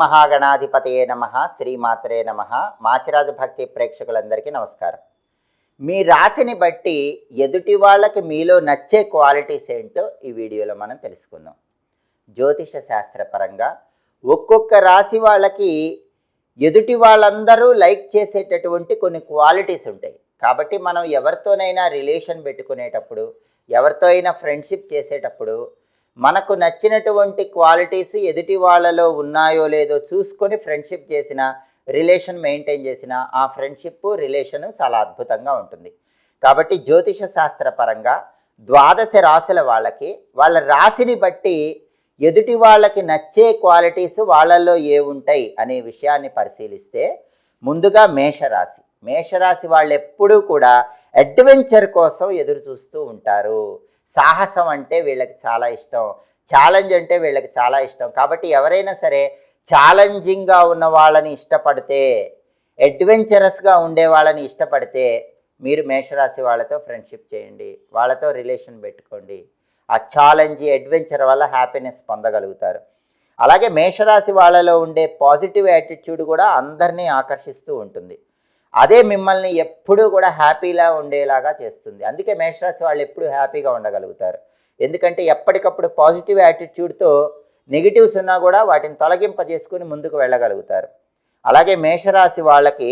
మహాగణాధిపతయే నమ శ్రీమాతరే నమ. మాచిరాజు భక్తి ప్రేక్షకులందరికీ నమస్కారం. మీ రాశిని బట్టి ఎదుటి వాళ్ళకి మీలో నచ్చే క్వాలిటీస్ ఏంటో ఈ వీడియోలో మనం తెలుసుకుందాం. జ్యోతిష శాస్త్రపరంగా ఒక్కొక్క రాశి వాళ్ళకి ఎదుటి వాళ్ళందరూ లైక్ చేసేటటువంటి కొన్ని క్వాలిటీస్ ఉంటాయి. కాబట్టి మనం ఎవరితోనైనా రిలేషన్ పెట్టుకునేటప్పుడు ఎవరితో అయినా ఫ్రెండ్షిప్ చేసేటప్పుడు మనకు నచ్చినటువంటి క్వాలిటీస్ ఎదుటి వాళ్ళలో ఉన్నాయో లేదో చూసుకొని ఫ్రెండ్షిప్ చేసిన రిలేషన్ మెయింటైన్ చేసిన ఆ ఫ్రెండ్షిప్ రిలేషన్ చాలా అద్భుతంగా ఉంటుంది. కాబట్టి జ్యోతిష శాస్త్రపరంగా ద్వాదశ రాశుల వాళ్ళకి వాళ్ళ రాశిని బట్టి ఎదుటి వాళ్ళకి నచ్చే క్వాలిటీస్ వాళ్ళల్లో ఏ ఉంటాయి అనే విషయాన్ని పరిశీలిస్తే ముందుగా మేషరాశి. మేషరాశి వాళ్ళు ఎప్పుడూ కూడా అడ్వెంచర్ కోసం ఎదురు చూస్తూ ఉంటారు. సాహసం అంటే వీళ్ళకి చాలా ఇష్టం. ఛాలెంజ్ అంటే వీళ్ళకి చాలా ఇష్టం. కాబట్టి ఎవరైనా సరే ఛాలెంజింగ్గా ఉన్న వాళ్ళని ఇష్టపడితే అడ్వెంచరస్గా ఉండే వాళ్ళని ఇష్టపడితే మీరు మేషరాశి వాళ్ళతో ఫ్రెండ్షిప్ చేయండి. వాళ్ళతో రిలేషన్ పెట్టుకోండి. ఆ ఛాలెంజ్ అడ్వెంచర్ వల్ల హ్యాపీనెస్ పొందగలుగుతారు. అలాగే మేషరాశి వాళ్ళలో ఉండే పాజిటివ్ యాటిట్యూడ్ కూడా అందరినీ ఆకర్షిస్తూ ఉంటుంది. అదే మిమ్మల్ని ఎప్పుడూ కూడా హ్యాపీలా ఉండేలాగా చేస్తుంది. అందుకే మేషరాశి వాళ్ళు ఎప్పుడూ హ్యాపీగా ఉండగలుగుతారు. ఎందుకంటే ఎప్పటికప్పుడు పాజిటివ్ యాటిట్యూడ్తో నెగిటివ్స్ ఉన్నా కూడా వాటిని తొలగింపజేసుకుని ముందుకు వెళ్ళగలుగుతారు. అలాగే మేషరాశి వాళ్ళకి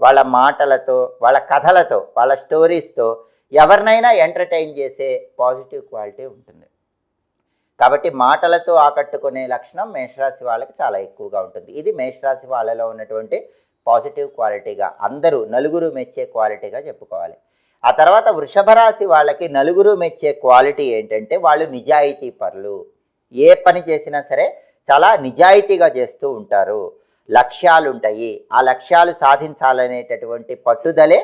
వాళ్ళ మాటలతో వాళ్ళ కథలతో వాళ్ళ స్టోరీస్తో ఎవరినైనా ఎంటర్టైన్ చేసే పాజిటివ్ క్వాలిటీ ఉంటుంది. కాబట్టి మాటలతో ఆకట్టుకునే లక్షణం మేషరాశి వాళ్ళకి చాలా ఎక్కువగా ఉంటుంది. ఇది మేషరాశి వాళ్ళలో ఉన్నటువంటి పాజిటివ్ క్వాలిటీగా అందరూ నలుగురు మెచ్చే క్వాలిటీగా చెప్పుకోవాలి. ఆ తర్వాత వృషభ రాశి వాళ్ళకి నలుగురు మెచ్చే క్వాలిటీ ఏంటంటే వాళ్ళు నిజాయితీ పరులు. ఏ పని చేసినా సరే చాలా నిజాయితీగా చేస్తూ ఉంటారు. లక్ష్యాలు ఉంటాయి ఆ లక్ష్యాలు సాధించాలనేటటువంటి పట్టుదలే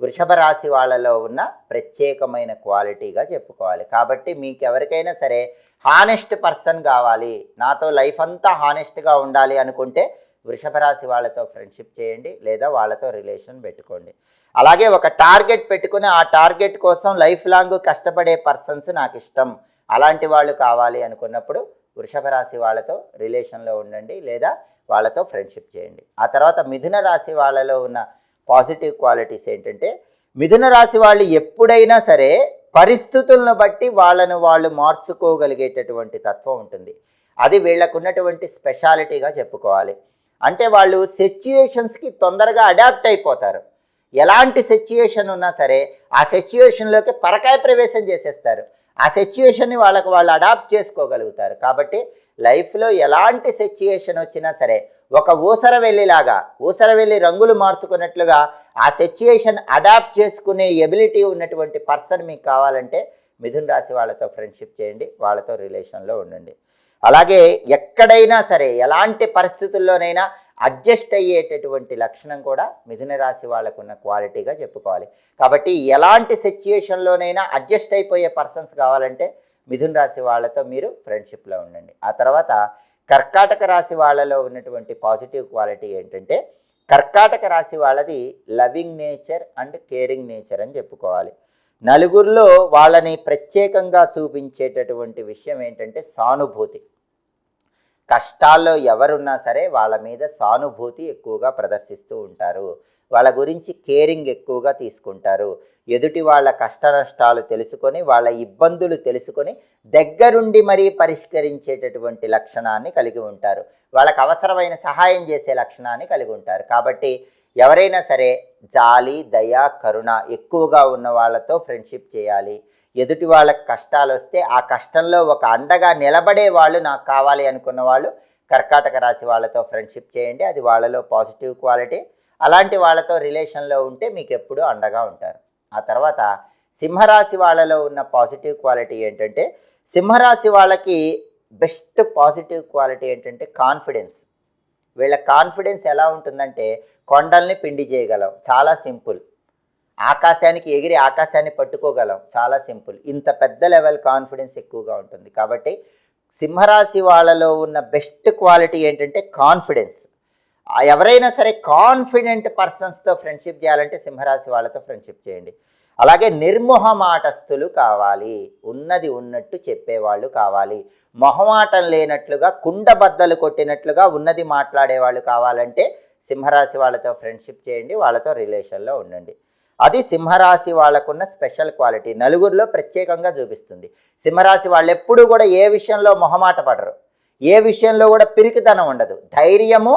వృషభ రాశి వాళ్ళలో ఉన్న ప్రత్యేకమైన క్వాలిటీగా చెప్పుకోవాలి. కాబట్టి మీకు ఎవరికైనా సరే హానెస్ట్ పర్సన్ కావాలి. నాతో లైఫ్ అంతా హానెస్ట్గా ఉండాలి అనుకుంటే వృషభ రాశి వాళ్ళతో ఫ్రెండ్షిప్ చేయండి లేదా వాళ్ళతో రిలేషన్ పెట్టుకోండి. అలాగే ఒక టార్గెట్ పెట్టుకుని ఆ టార్గెట్ కోసం లైఫ్ లాంగ్ కష్టపడే పర్సన్స్ నాకు ఇష్టం. అలాంటి వాళ్ళు కావాలి అనుకున్నప్పుడు వృషభ రాశి వాళ్ళతో రిలేషన్లో ఉండండి లేదా వాళ్ళతో ఫ్రెండ్షిప్ చేయండి. ఆ తర్వాత మిథున రాశి వాళ్ళలో ఉన్న పాజిటివ్ క్వాలిటీస్ ఏంటంటే మిథున రాశి వాళ్ళు ఎప్పుడైనా సరే పరిస్థితులను బట్టి వాళ్ళను వాళ్ళు మార్చుకోగలిగేటటువంటి తత్వం ఉంటుంది. అది వీళ్ళకున్నటువంటి స్పెషాలిటీగా చెప్పుకోవాలి. అంటే వాళ్ళు సిచ్యుయేషన్స్కి తొందరగా అడాప్ట్ అయిపోతారు. ఎలాంటి సిచ్యుయేషన్ ఉన్నా సరే ఆ సిచ్యుయేషన్లోకి పరకాయ ప్రవేశం చేసేస్తారు. ఆ సిచ్యుయేషన్ని వాళ్ళకు వాళ్ళు అడాప్ట్ చేసుకోగలుగుతారు. కాబట్టి లైఫ్లో ఎలాంటి సిచ్యుయేషన్ వచ్చినా సరే ఒక ఊసర వెళ్ళిలాగా ఊసర వెళ్ళి రంగులు మార్చుకున్నట్లుగా ఆ సిచ్యుయేషన్ అడాప్ట్ చేసుకునే ఎబిలిటీ ఉన్నటువంటి పర్సన్ మీకు కావాలంటే మిథున్ రాశి వాళ్ళతో ఫ్రెండ్షిప్ చేయండి. వాళ్ళతో రిలేషన్లో ఉండండి. అలాగే ఎక్కడైనా సరే ఎలాంటి పరిస్థితుల్లోనైనా అడ్జస్ట్ అయ్యేటటువంటి లక్షణం కూడా మిథున రాశి వాళ్ళకు ఉన్న క్వాలిటీగా చెప్పుకోవాలి. కాబట్టి ఎలాంటి సిచ్యుయేషన్లోనైనా అడ్జస్ట్ అయిపోయే పర్సన్స్ కావాలంటే మిథున రాశి వాళ్ళతో మీరు ఫ్రెండ్షిప్లో ఉండండి. ఆ తర్వాత కర్కాటక రాశి వాళ్ళలో ఉన్నటువంటి పాజిటివ్ క్వాలిటీ ఏంటంటే కర్కాటక రాశి వాళ్ళది loving nature and caring nature అని చెప్పుకోవాలి. నలుగురిలో వాళ్ళని ప్రత్యేకంగా చూపించేటటువంటి విషయం ఏంటంటే సానుభూతి. కష్టాల్లో ఎవరున్నా సరే వాళ్ళ మీద సానుభూతి ఎక్కువగా ప్రదర్శిస్తూ ఉంటారు. వాళ్ళ గురించి కేరింగ్ ఎక్కువగా తీసుకుంటారు. ఎదుటి వాళ్ళ కష్ట నష్టాలు తెలుసుకొని వాళ్ళ ఇబ్బందులు తెలుసుకొని దగ్గరుండి మరీ పరిష్కరించేటటువంటి లక్షణాన్ని కలిగి ఉంటారు. వాళ్ళకు అవసరమైన సహాయం చేసే లక్షణాన్ని కలిగి ఉంటారు. కాబట్టి ఎవరైనా సరే జాలి దయ కరుణ ఎక్కువగా ఉన్న వాళ్ళతో ఫ్రెండ్షిప్ చేయాలి. ఎదుటి వాళ్ళకి కష్టాలు వస్తే ఆ కష్టంలో ఒక అండగా నిలబడే వాళ్ళు నాకు కావాలి అనుకున్న వాళ్ళు కర్కాటక రాశి వాళ్ళతో ఫ్రెండ్షిప్ చేయండి. అది వాళ్ళలో పాజిటివ్ క్వాలిటీ అలాంటి వాళ్ళతో రిలేషన్లో ఉంటే మీకు ఎప్పుడూ అండగా ఉంటారు. ఆ తర్వాత సింహరాశి వాళ్ళలో ఉన్న పాజిటివ్ క్వాలిటీ ఏంటంటే సింహరాశి వాళ్ళకి బెస్ట్ పాజిటివ్ క్వాలిటీ ఏంటంటే కాన్ఫిడెన్స్ వీళ్ళ కాన్ఫిడెన్స్ ఎలా ఉంటుందంటే కొండల్ని పిండి చేయగలం. చాలా సింపుల్. ఆకాశానికి ఎగిరి ఆకాశాన్ని పట్టుకోగలం. చాలా సింపుల్. ఇంత పెద్ద లెవెల్ కాన్ఫిడెన్స్ ఎక్కువగా ఉంటుంది. కాబట్టి సింహరాశి వాళ్ళలో ఉన్న బెస్ట్ క్వాలిటీ ఏంటంటే కాన్ఫిడెన్స్. ఎవరైనా సరే కాన్ఫిడెంట్ పర్సన్స్తో ఫ్రెండ్షిప్ చేయాలంటే సింహరాశి వాళ్ళతో ఫ్రెండ్షిప్ చేయండి. అలాగే నిర్మోహమాటస్థులు కావాలి. ఉన్నది ఉన్నట్టు చెప్పేవాళ్ళు కావాలి. మొహమాటం లేనట్లుగా కుండబద్దలు కొట్టినట్లుగా ఉన్నది మాట్లాడేవాళ్ళు కావాలంటే సింహరాశి వాళ్ళతో ఫ్రెండ్షిప్ చేయండి వాళ్ళతో రిలేషన్లో ఉండండి. అది సింహరాశి వాళ్ళకున్న స్పెషల్ క్వాలిటీ. నలుగురిలో ప్రత్యేకంగా చూపిస్తుంది. సింహరాశి వాళ్ళు ఎప్పుడూ కూడా ఏ విషయంలో మొహమాట పడరు. ఏ విషయంలో కూడా పిరికితనం ఉండదు. ధైర్యము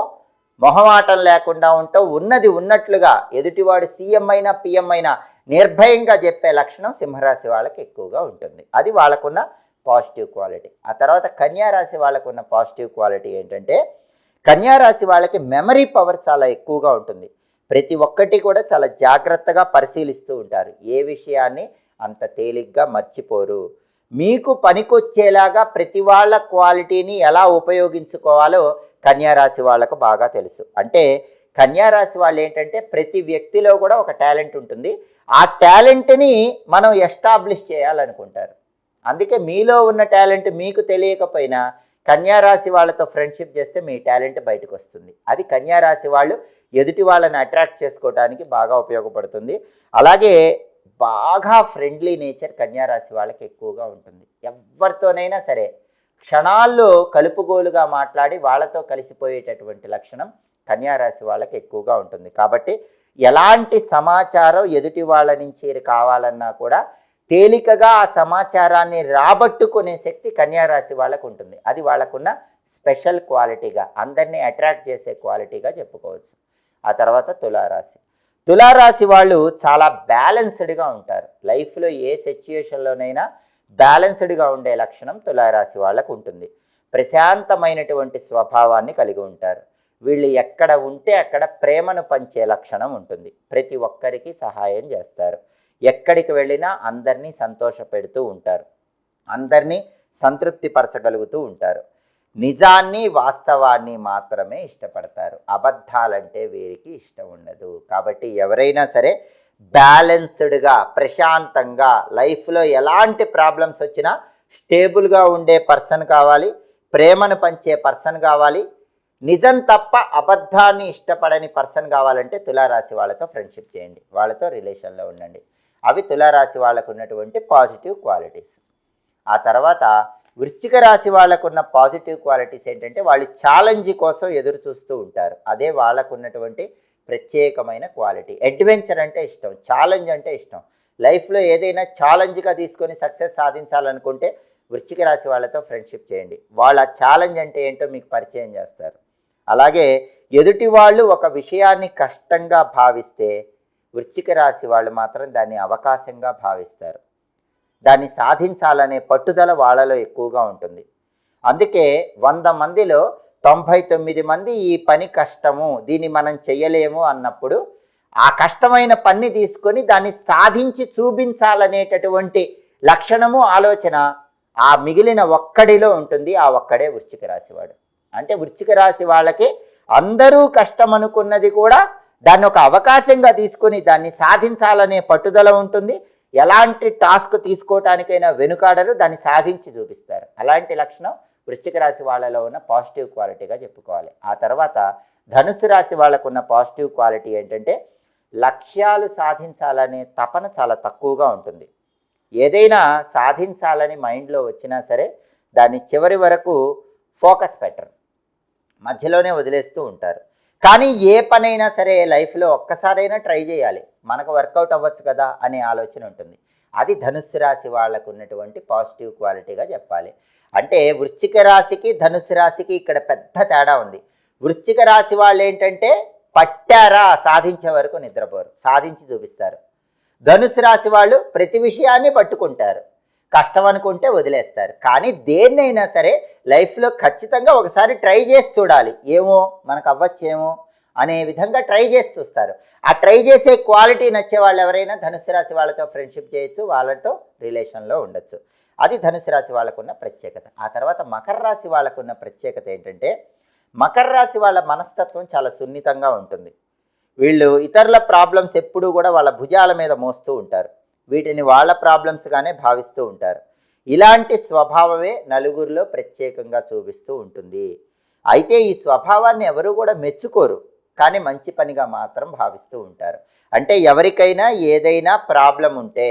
మొహమాటం లేకుండా ఉంటావు ఉన్నది ఉన్నట్లుగా ఎదుటివాడు సీఎం అయినా పిఎం అయినా నిర్భయంగా చెప్పే లక్షణం సింహరాశి వాళ్ళకి ఎక్కువగా ఉంటుంది. అది వాళ్ళకున్న పాజిటివ్ క్వాలిటీ. ఆ తర్వాత కన్యారాశి వాళ్ళకున్న పాజిటివ్ క్వాలిటీ ఏంటంటే కన్యారాశి వాళ్ళకి మెమరీ పవర్ చాలా ఎక్కువగా ఉంటుంది. ప్రతి ఒక్కటి కూడా చాలా జాగ్రత్తగా పరిశీలిస్తూ ఉంటారు. ఏ విషయాన్ని అంత తేలిగ్గా మర్చిపోరు. మీకు పనికొచ్చేలాగా ప్రతి వాళ్ళ క్వాలిటీని ఎలా ఉపయోగించుకోవాలో కన్యారాశి వాళ్ళకు బాగా తెలుసు. అంటే కన్యారాశి వాళ్ళు ఏంటంటే ప్రతి వ్యక్తిలో కూడా ఒక టాలెంట్ ఉంటుంది. ఆ టాలెంట్ని మనం ఎస్టాబ్లిష్ చేయాలనుకుంటారు. అందుకే మీలో ఉన్న టాలెంట్ మీకు తెలియకపోయినా కన్యారాశి వాళ్ళతో ఫ్రెండ్షిప్ చేస్తే మీ టాలెంట్ బయటకు వస్తుంది అది కన్యారాశి వాళ్ళు ఎదుటి వాళ్ళని అట్రాక్ట్ చేసుకోవడానికి బాగా ఉపయోగపడుతుంది. అలాగే బాగా ఫ్రెండ్లీ నేచర్ కన్యారాశి వాళ్ళకి ఎక్కువగా ఉంటుంది. ఎవరితోనైనా సరే క్షణాల్లో కలుపుగోలుగా మాట్లాడి వాళ్ళతో కలిసిపోయేటటువంటి లక్షణం కన్యారాశి వాళ్ళకి ఎక్కువగా ఉంటుంది. కాబట్టి ఎలాంటి సమాచారం ఎదుటి వాళ్ళ నుంచి కావాలన్నా కూడా తేలికగా ఆ సమాచారాన్ని రాబట్టుకునే శక్తి కన్యారాశి వాళ్ళకు ఉంటుంది. అది వాళ్ళకున్న స్పెషల్ క్వాలిటీగా అందరినీ అట్రాక్ట్ చేసే క్వాలిటీగా చెప్పుకోవచ్చు. ఆ తర్వాత తులారాశి. తులారాశి వాళ్ళు చాలా బ్యాలెన్స్డ్గా ఉంటారు. లైఫ్లో ఏ సిచ్యుయేషన్లోనైనా బ్యాలెన్స్డ్గా ఉండే లక్షణం తులారాశి వాళ్ళకు ఉంటుంది. ప్రశాంతమైనటువంటి స్వభావాన్ని కలిగి ఉంటారు. వీళ్ళు ఎక్కడ ఉంటే అక్కడ ప్రేమను పంచే లక్షణం ఉంటుంది. ప్రతి ఒక్కరికి సహాయం చేస్తారు. ఎక్కడికి వెళ్ళినా అందరినీ సంతోషపెడుతూ ఉంటారు. అందరినీ సంతృప్తిపరచగలుగుతూ ఉంటారు. నిజాన్ని వాస్తవాన్ని మాత్రమే ఇష్టపడతారు. అబద్ధాలంటే వీరికి ఇష్టం ఉండదు. కాబట్టి ఎవరైనా సరే బ్యాలెన్స్డ్గా ప్రశాంతంగా లైఫ్లో ఎలాంటి ప్రాబ్లమ్స్ వచ్చినా స్టేబుల్గా ఉండే పర్సన్ కావాలి. ప్రేమను పంచే పర్సన్ కావాలి. నిజం తప్ప అబద్ధాన్ని ఇష్టపడని పర్సన్ కావాలంటే తులారాశి వాళ్ళతో ఫ్రెండ్షిప్ చేయండి. వాళ్ళతో రిలేషన్లో ఉండండి. అవి తులారాశి వాళ్ళకు ఉన్నటువంటి పాజిటివ్ క్వాలిటీస్. ఆ తర్వాత వృశ్చిక రాశి వాళ్ళకున్న పాజిటివ్ క్వాలిటీస్ ఏంటంటే వాళ్ళు ఛాలెంజ్ కోసం ఎదురు చూస్తూ ఉంటారు. అదే వాళ్ళకు ఉన్నటువంటి ప్రత్యేకమైన క్వాలిటీ. అడ్వెంచర్ అంటే ఇష్టం ఛాలెంజ్ అంటే ఇష్టం. లైఫ్లో ఏదైనా ఛాలెంజ్గా తీసుకొని సక్సెస్ సాధించాలనుకుంటే వృశ్చిక రాశి వాళ్ళతో ఫ్రెండ్షిప్ చేయండి. వాళ్ళ ఛాలెంజ్ అంటే ఏంటో మీకు పరిచయం చేస్తారు. అలాగే ఎదుటి వాళ్ళు ఒక విషయాన్ని కష్టంగా భావిస్తే వృశ్చిక రాశి వాళ్ళు మాత్రం దాన్ని అవకాశంగా భావిస్తారు. దాన్ని సాధించాలనే పట్టుదల వాళ్ళలో ఎక్కువగా ఉంటుంది. అందుకే వంద మందిలో తొంభై తొమ్మిది మంది ఈ పని కష్టము దీన్ని మనం చెయ్యలేము అన్నప్పుడు ఆ కష్టమైన పని తీసుకొని దాన్ని సాధించి చూపించాలనేటటువంటి లక్షణము ఆలోచన ఆ మిగిలిన ఒక్కడిలో ఉంటుంది ఆ ఒక్కడే వృశ్చిక రాశివాడు అంటే వృశ్చిక రాశి వాళ్ళకి అందరూ కష్టం అనుకున్నది కూడా దాన్ని ఒక అవకాశంగా తీసుకొని దాన్ని సాధించాలనే పట్టుదల ఉంటుంది. ఎలాంటి టాస్క్ తీసుకోవటానికైనా వెనుకాడరు దాన్ని సాధించి చూపిస్తారు. అలాంటి లక్షణం వృశ్చిక రాశి వాళ్ళలో ఉన్న పాజిటివ్ క్వాలిటీగా చెప్పుకోవాలి. ఆ తర్వాత ధనుసు రాశి వాళ్ళకు ఉన్న పాజిటివ్ క్వాలిటీ ఏంటంటే లక్ష్యాలు సాధించాలనే తపన చాలా తక్కువగా ఉంటుంది. ఏదైనా సాధించాలని మైండ్లో వచ్చినా సరే దాన్ని చివరి వరకు ఫోకస్ పెట్టరు. మధ్యలోనే వదిలేస్తూ ఉంటారు. కానీ ఏ పనైనా సరే లైఫ్లో ఒక్కసారైనా ట్రై చేయాలి. మనకు వర్కౌట్ అవ్వచ్చు కదా అనే ఆలోచన ఉంటుంది. అది ధనుస్సు రాశి వాళ్ళకు ఉన్నటువంటి పాజిటివ్ క్వాలిటీగా చెప్పాలి. అంటే వృశ్చిక రాశికి ధనుస్సు రాశికి ఇక్కడ పెద్ద తేడా ఉంది. వృశ్చిక రాశి వాళ్ళు ఏంటంటే పట్టారా సాధించే వరకు నిద్రపోరు సాధించి చూపిస్తారు. ధనుసు రాశి వాళ్ళు ప్రతి విషయాన్ని పట్టుకుంటారు. కష్టం అనుకుంటే వదిలేస్తారు. కానీ దేన్నైనా సరే లైఫ్లో ఖచ్చితంగా ఒకసారి ట్రై చేసి చూడాలి. ఏమో మనకు అవ్వచ్చేమో అనే విధంగా ట్రై చేసి చూస్తారు. ఆ ట్రై చేసే క్వాలిటీ నచ్చే వాళ్ళు ఎవరైనా ధనుసు రాశి వాళ్ళతో ఫ్రెండ్షిప్ చేయొచ్చు వాళ్ళతో రిలేషన్లో ఉండొచ్చు. అది ధనుసు రాశి వాళ్ళకున్న ప్రత్యేకత. ఆ తర్వాత మకర రాశి వాళ్ళకున్న ప్రత్యేకత ఏంటంటే మకర రాశి వాళ్ళ మనస్తత్వం చాలా సున్నితంగా ఉంటుంది. వీళ్ళు ఇతరుల ప్రాబ్లమ్స్ ఎప్పుడూ కూడా వాళ్ళ భుజాల మీద మోస్తూ ఉంటారు. వీటిని వాళ్ళ ప్రాబ్లమ్స్గానే భావిస్తూ ఉంటారు. ఇలాంటి స్వభావమే నలుగురిలో ప్రత్యేకంగా చూపిస్తూ ఉంటుంది. అయితే ఈ స్వభావాన్ని ఎవరు కూడా మెచ్చుకోరు. కానీ మంచి పనిగా మాత్రం భావిస్తూ ఉంటారు. అంటే ఎవరికైనా ఏదైనా ప్రాబ్లం ఉంటే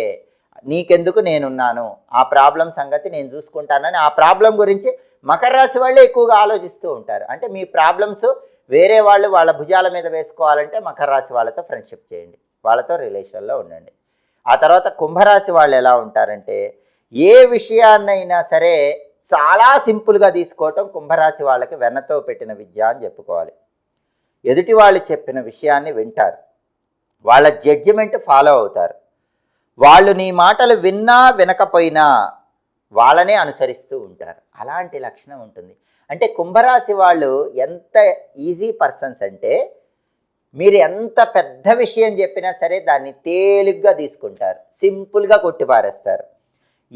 నీకెందుకు నేనున్నాను? ఆ ప్రాబ్లం సంగతి నేను చూసుకుంటానని ఆ ప్రాబ్లం గురించి మకర రాశి వాళ్ళే ఎక్కువగా ఆలోచిస్తూ ఉంటారు. అంటే మీ ప్రాబ్లమ్స్ వేరే వాళ్ళు వాళ్ళ భుజాల మీద వేసుకోవాలంటే మకర రాశి వాళ్ళతో ఫ్రెండ్షిప్ చేయండి. వాళ్ళతో రిలేషన్లో ఉండండి. ఆ తర్వాత కుంభరాశి వాళ్ళు ఎలా ఉంటారంటే ఏ విషయాన్నైనా సరే చాలా సింపుల్గా తీసుకోవటం కుంభరాశి వాళ్ళకి వెన్నతో పెట్టిన విద్య అని చెప్పుకోవాలి. ఎదుటి వాళ్ళు చెప్పిన విషయాన్ని వింటారు. వాళ్ళ జడ్జిమెంట్ ఫాలో అవుతారు. వాళ్ళు నీ మాటలు విన్నా వినకపోయినా వాళ్ళనే అనుసరిస్తూ ఉంటారు. అలాంటి లక్షణం ఉంటుంది. అంటే కుంభరాశి వాళ్ళు ఎంత ఈజీ పర్సన్స్ అంటే మీరు ఎంత పెద్ద విషయం చెప్పినా సరే దాన్ని తేలిగ్గా తీసుకుంటారు. సింపుల్గా కొట్టిపారేస్తారు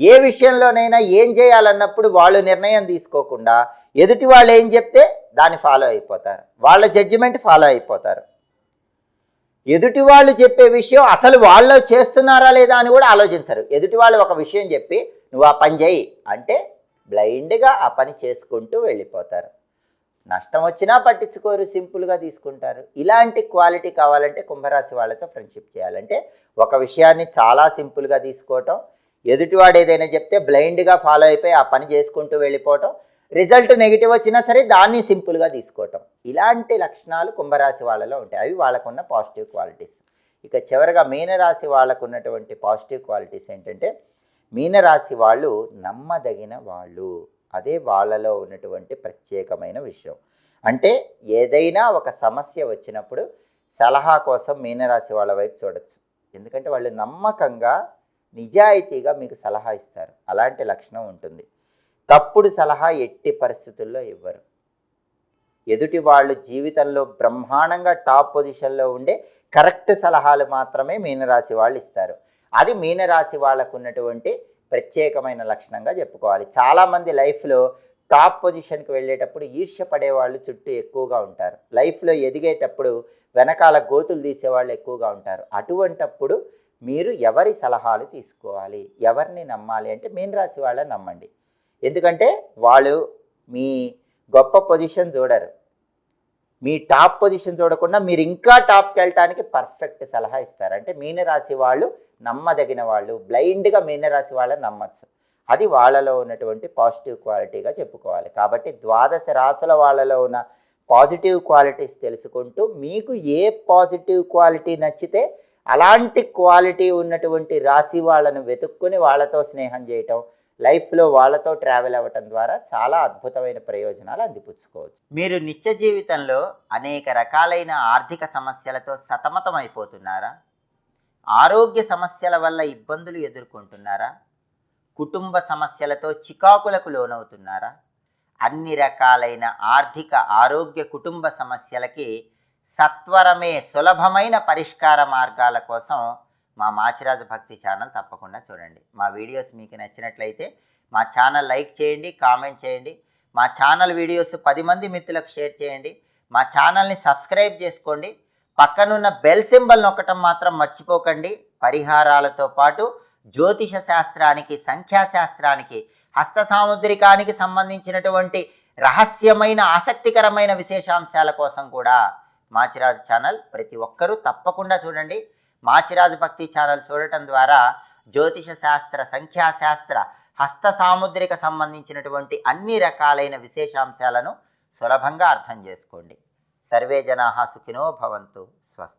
ఏ విషయంలోనైనా ఏం చేయాలన్నప్పుడు వాళ్ళు నిర్ణయం తీసుకోకుండా ఎదుటి వాళ్ళు ఏం చెప్తే దాన్ని ఫాలో అయిపోతారు. వాళ్ళ జడ్జిమెంట్ ఫాలో అయిపోతారు. ఎదుటి వాళ్ళు చెప్పే విషయం అసలు వాళ్ళు చేస్తున్నారా లేదా అని కూడా ఆలోచించరు. ఎదుటి వాళ్ళు ఒక విషయం చెప్పి నువ్వు ఆ పని చేయి అంటే బ్లైండ్గా ఆ పని చేసుకుంటూ వెళ్ళిపోతారు. నష్టం వచ్చినా పట్టించుకోరు సింపుల్గా తీసుకుంటారు. ఇలాంటి క్వాలిటీ కావాలంటే కుంభరాశి వాళ్ళతో ఫ్రెండ్షిప్ చేయాలంటే ఒక విషయాన్ని చాలా సింపుల్గా తీసుకోవటం ఎదుటివాడు ఏదైనా చెప్తే బ్లైండ్గా ఫాలో అయిపోయి ఆ పని చేసుకుంటూ వెళ్ళిపోవటం రిజల్ట్ నెగిటివ్ వచ్చినా సరే దాన్ని సింపుల్గా తీసుకోవటం. ఇలాంటి లక్షణాలు కుంభరాశి వాళ్ళలో ఉంటాయి. అవి వాళ్ళకున్న పాజిటివ్ క్వాలిటీస్. ఇక చివరగా మీనరాశి వాళ్ళకు ఉన్నటువంటి పాజిటివ్ క్వాలిటీస్ ఏంటంటే మీనరాశి వాళ్ళు నమ్మదగిన వాళ్ళు. అదే వాళ్ళలో ఉన్నటువంటి ప్రత్యేకమైన విషయం. అంటే ఏదైనా ఒక సమస్య వచ్చినప్పుడు సలహా కోసం మీనరాశి వాళ్ళ వైపు చూడొచ్చు. ఎందుకంటే వాళ్ళు నమ్మకంగా నిజాయితీగా మీకు సలహా ఇస్తారు. అలాంటి లక్షణం ఉంటుంది. తప్పుడు సలహా ఎట్టి పరిస్థితుల్లో ఇవ్వరు. ఎదుటి వాళ్ళు జీవితంలో బ్రహ్మాండంగా టాప్ పొజిషన్లో ఉండే కరెక్ట్ సలహాలు మాత్రమే మీనరాశి వాళ్ళు ఇస్తారు. అది మీనరాశి వాళ్ళకు ఉన్నటువంటి ప్రత్యేకమైన లక్షణంగా చెప్పుకోవాలి. చాలామంది లైఫ్లో టాప్ పొజిషన్కి వెళ్ళేటప్పుడు ఈర్ష్య పడేవాళ్ళు చుట్టూ ఎక్కువగా ఉంటారు. లైఫ్లో ఎదిగేటప్పుడు వెనకాల గోతులు తీసేవాళ్ళు ఎక్కువగా ఉంటారు. అటువంటప్పుడు మీరు ఎవరి సలహాలు తీసుకోవాలి? ఎవరిని నమ్మాలి? అంటే మీనరాశి వాళ్ళని నమ్మండి. ఎందుకంటే వాళ్ళు మీ గొప్ప పొజిషన్ చూడరు. మీ టాప్ పొజిషన్ చూడకుండా మీరు ఇంకా టాప్కి వెళ్ళటానికి పర్ఫెక్ట్ సలహా ఇస్తారు. అంటే మీనరాశి వాళ్ళు నమ్మదగిన వాళ్ళు బ్లైండ్గా మీనరాశి వాళ్ళని నమ్మచ్చు. అది వాళ్ళలో ఉన్నటువంటి పాజిటివ్ క్వాలిటీగా చెప్పుకోవాలి. కాబట్టి ద్వాదశ రాసుల వాళ్ళలో ఉన్న పాజిటివ్ క్వాలిటీస్ తెలుసుకుంటూ మీకు ఏ పాజిటివ్ క్వాలిటీ నచ్చితే అలాంటి క్వాలిటీ ఉన్నటువంటి రాశి వాళ్ళను వెతుక్కుని వాళ్ళతో స్నేహం చేయటం లైఫ్లో వాళ్ళతో ట్రావెల్ అవ్వటం ద్వారా చాలా అద్భుతమైన ప్రయోజనాలు అందిపుచ్చుకోవచ్చు. మీరు నిత్య జీవితంలో అనేక రకాలైన ఆర్థిక సమస్యలతో సతమతం అయిపోతున్నారా? ఆరోగ్య సమస్యల వల్ల ఇబ్బందులు ఎదుర్కొంటున్నారా? కుటుంబ సమస్యలతో చికాకులకు లోనవుతున్నారా? అన్ని రకాలైన ఆర్థిక ఆరోగ్య కుటుంబ సమస్యలకి సత్వరమే సులభమైన పరిష్కార మార్గాల కోసం మా మాచిరాజు భక్తి ఛానల్ తప్పకుండా చూడండి. మా వీడియోస్ మీకు నచ్చినట్లయితే మా ఛానల్ లైక్ చేయండి కామెంట్ చేయండి. మా ఛానల్ వీడియోస్ పది మంది మిత్రులకు షేర్ చేయండి. మా ఛానల్ని సబ్స్క్రైబ్ చేసుకోండి. పక్కనున్న బెల్ సింబల్ నొక్కటం మాత్రం మర్చిపోకండి. పరిహారాలతో పాటు జ్యోతిష శాస్త్రానికి సంఖ్యాశాస్త్రానికి హస్త సాముద్రికానికి సంబంధించినటువంటి రహస్యమైన ఆసక్తికరమైన విశేషాంశాల కోసం కూడా మాచిరాజు ఛానల్ ప్రతి ఒక్కరూ తప్పకుండా చూడండి. మాచిరాజు భక్తి ఛానల్ చూడటం ద్వారా జ్యోతిష శాస్త్ర సంఖ్యాశాస్త్ర హస్త సాముద్రిక సంబంధించినటువంటి అన్ని రకాలైన విశేషాంశాలను సులభంగా అర్థం చేసుకోండి. సర్వే జనా సుఖినో భవంతు.